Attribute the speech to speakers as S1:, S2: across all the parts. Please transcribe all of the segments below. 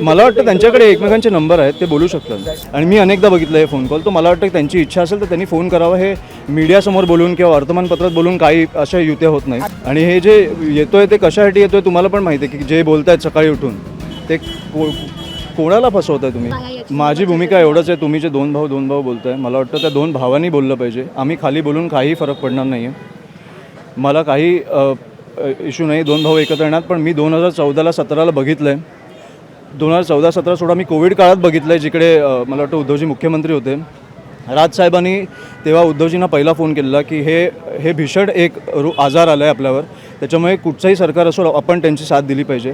S1: मला वाटतं त्यांच्याकडे एकमेकांचे नंबर आहेत ते बोलू शकतात. आणि मी अनेकदा बघितलं हे फोन कॉल तो मला वाटतं त्यांची इच्छा असेल तर त्यांनी फोन करावा. हे मीडियासमोर बोलून किंवा वर्तमानपत्रात बोलून काही अशा युत्या होत नाही आणि हे जे येतोय ते कशासाठी येतोय तुम्हाला पण माहिती आहे की जे बोलत आहेत सकाळी उठून ते को कोणाला फसवताय तुम्ही? माझी भूमिका एवढंच आहे तुम्ही जे दोन भाऊ दोन भाऊ बोलताय मला वाटतं त्या दोन भावांनी बोललं पाहिजे. आम्ही खाली बोलून काही फरक पडणार नाही आहे मला काही इश्यू नाही दोन भाऊ एकत्र येणार पण मी दोन हजार चौदाला सतराला बघितलं आहे दोन हजार चौदा सतरा सोळा मी कोविड काळात बघितलं आहे जिकडे मला वाटतं उद्धवजी मुख्यमंत्री होते. राजसाहेबांनी तेव्हा उद्धवजींना पहिला फोन केलेला की हे हे भीषण एक आजार आला आहे आपल्यावर. त्याच्यामुळे कुठचंही सरकार असो आपण त्यांची साथ दिली पाहिजे.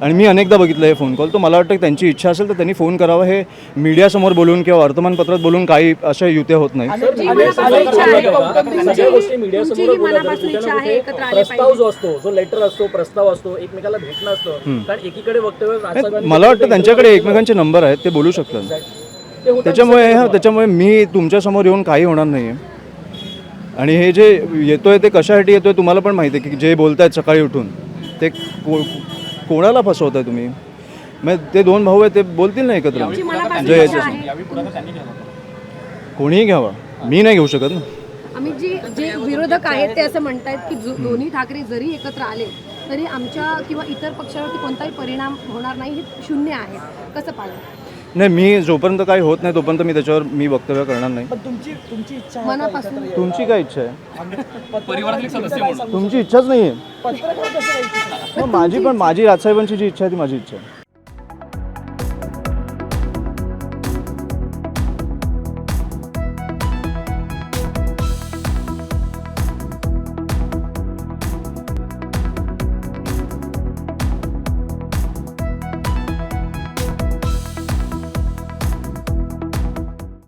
S1: आणि मी अनेकदा बघितलं हे फोन कॉल तो मला वाटतं त्यांची इच्छा असेल तर त्यांनी फोन करावा. हे मीडियासमोर बोलून किंवा वर्तमानपत्रात बोलून काही अशा युत्या होत नाही मला वाटतं त्यांच्याकडे एकमेकांचे नंबर आहेत ते बोलू शकतात. त्याच्यामुळे हा त्याच्यामुळे मी तुमच्यासमोर येऊन काही होणार नाही आहे आणि हे जे येतोय ते कशासाठी येतोय तुम्हाला पण माहिती आहे की जे बोलत आहेत सकाळी उठून ते कोणाला फसवताय तुम्ही? मग ते दोन भाऊ आहेत ते बोलतील ना एकत्र? कोणीही घ्यावा. मी नाही घेऊ शकत ना.
S2: आम्ही जे जे विरोधक आहेत ते असं म्हणतायत की जो- दोन्ही ठाकरे जरी एकत्र आले तरी आमच्या किंवा इतर पक्षावरती कोणताही परिणाम होणार नाही हे शून्य आहे. कसं पाहिजे
S1: नाही मी जोपर्यंत काही होत नाही तोपर्यंत मी त्याच्यावर मी वक्तव्य करणार नाही.
S3: पण तुमची तुमची इच्छा आहे
S2: मनापासून.
S1: तुमची काय इच्छा आहे?
S4: परिवारातील सदस्य म्हणून.
S1: तुमची इच्छाच नाही आहे
S3: पत्रकार कसं
S1: माझी पण माझी राजसाहेबांची जी इच्छा आहे ती माझी इच्छा आहे.